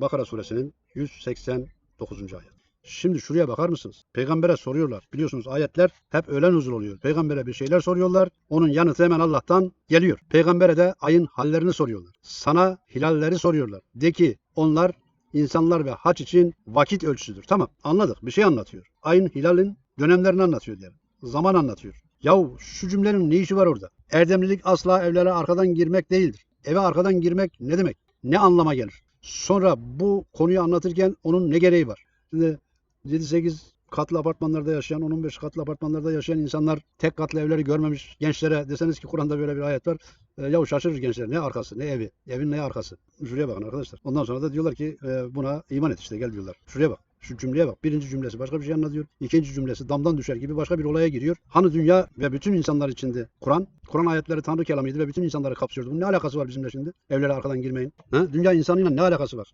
Bakara suresinin 189. ayet. Şimdi şuraya bakar mısınız? Peygambere soruyorlar. Biliyorsunuz ayetler hep öğlen nuzul oluyor. Peygambere bir şeyler soruyorlar. Onun yanıtı hemen Allah'tan geliyor. Peygambere de ayın hallerini soruyorlar. Sana hilalleri soruyorlar. De ki onlar insanlar ve haç için vakit ölçüsüdür. Tamam anladık. Bir şey anlatıyor. Ayın hilalin dönemlerini anlatıyor diyelim. Zaman anlatıyor. Yahu şu cümlenin ne işi var orada? Erdemlilik asla evlere arkadan girmek değildir. Eve arkadan girmek ne demek? Ne anlama gelir? Sonra bu konuyu anlatırken onun ne gereği var? Şimdi 7-8 katlı apartmanlarda yaşayan, 10-15 katlı apartmanlarda yaşayan insanlar tek katlı evleri görmemiş gençlere deseniz ki Kur'an'da böyle bir ayet var. E, yahu şaşırır gençler. Ne arkası, ne evi, evin ne arkası. Şuraya bakın arkadaşlar. Ondan sonra da diyorlar ki e, buna iman et işte gel diyorlar. Şuraya bak. Şu cümleye bak. Birinci cümlesi başka bir şey anlatıyor. İkinci cümlesi damdan düşer gibi başka bir olaya giriyor. Hani dünya ve bütün insanlar içinde Kur'an, Kur'an ayetleri Tanrı kelamıydı ve bütün insanları kapsıyordu. Bunun ne alakası var bizimle şimdi? Evlere arkadan girmeyin. Ha? Dünya insanıyla ne alakası var?